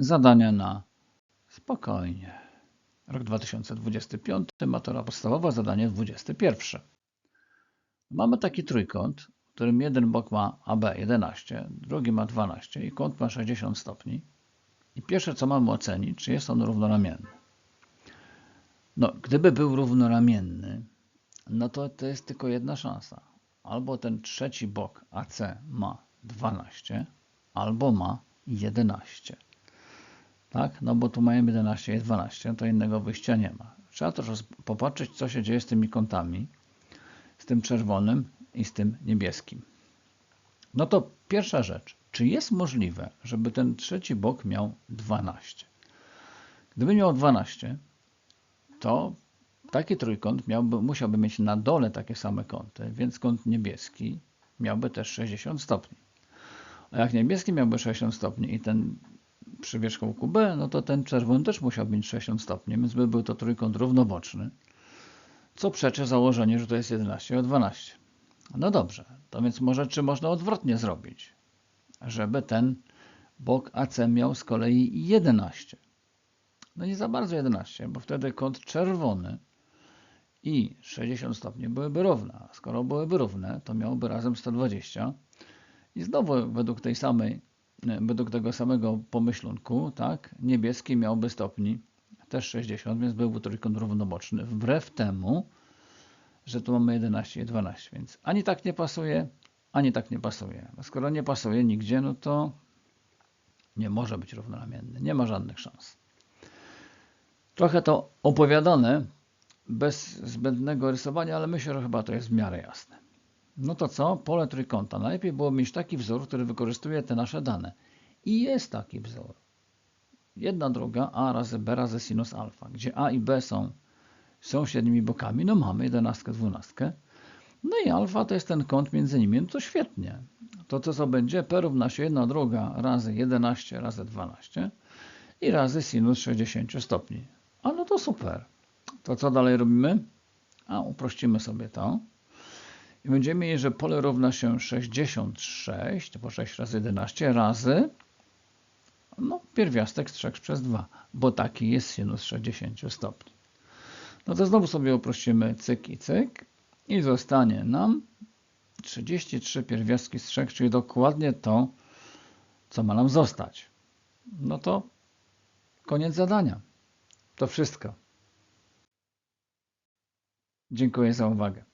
zadania na spokojnie. Rok 2025, matura podstawowa, zadanie 21. Mamy taki trójkąt, w którym jeden bok ma AB 11, drugi ma 12 i kąt ma 60 stopni. I pierwsze, co mamy ocenić, czy jest on równoramienny. No, gdyby był równoramienny, no to to jest tylko jedna szansa. Albo ten trzeci bok AC ma 12, albo ma 11. Tak? No bo tu mają 11 i 12, to innego wyjścia nie ma. Trzeba też popatrzeć, co się dzieje z tymi kątami, z tym czerwonym i z tym niebieskim. No to pierwsza rzecz. Czy jest możliwe, żeby ten trzeci bok miał 12? Gdyby miał 12, to taki trójkąt miałby, musiałby mieć na dole takie same kąty, więc kąt niebieski miałby też 60 stopni. A jak niebieski miałby 60 stopni i ten przy wierzchołku B, no to ten czerwony też musiałby mieć 60 stopni, więc by był to trójkąt równoboczny, co przeczy założeniu, że to jest 11 o 12. No dobrze, to więc może czy można odwrotnie zrobić, żeby ten bok AC miał z kolei 11. No nie za bardzo 11, bo wtedy kąt czerwony i 60 stopni byłyby równe. A skoro byłyby równe, to miałoby razem 120. I znowu według tej samej, według tego samego pomyślunku, tak, niebieski miałby stopni też 60, więc byłby trójkąt równoboczny. Wbrew temu, że tu mamy 11 i 12, więc ani tak nie pasuje, ani tak nie pasuje. Skoro nie pasuje nigdzie, no to nie może być równoramienny. Nie ma żadnych szans. Trochę to opowiadane bez zbędnego rysowania, ale myślę, że chyba to jest w miarę jasne. No to co? Pole trójkąta. Najlepiej było mieć taki wzór, który wykorzystuje te nasze dane. I jest taki wzór. Jedna druga a razy b razy sinus alfa, gdzie a i b są sąsiednimi bokami. No mamy 11, 12. No i alfa to jest ten kąt między nimi. No to świetnie. To co, co będzie? p równa się 1 druga razy 11 razy 12 i razy sinus 60 stopni. A no to super. To co dalej robimy? A uprościmy sobie to. I będziemy mieli, że pole równa się 66, bo 6 razy 11 razy no, pierwiastek z 3 przez 2, bo taki jest sinus 60 stopni. No to znowu sobie uprościmy cyk i cyk i zostanie nam 33 pierwiastki z 3, czyli dokładnie to, co ma nam zostać. No to koniec zadania. To wszystko. Dziękuję za uwagę.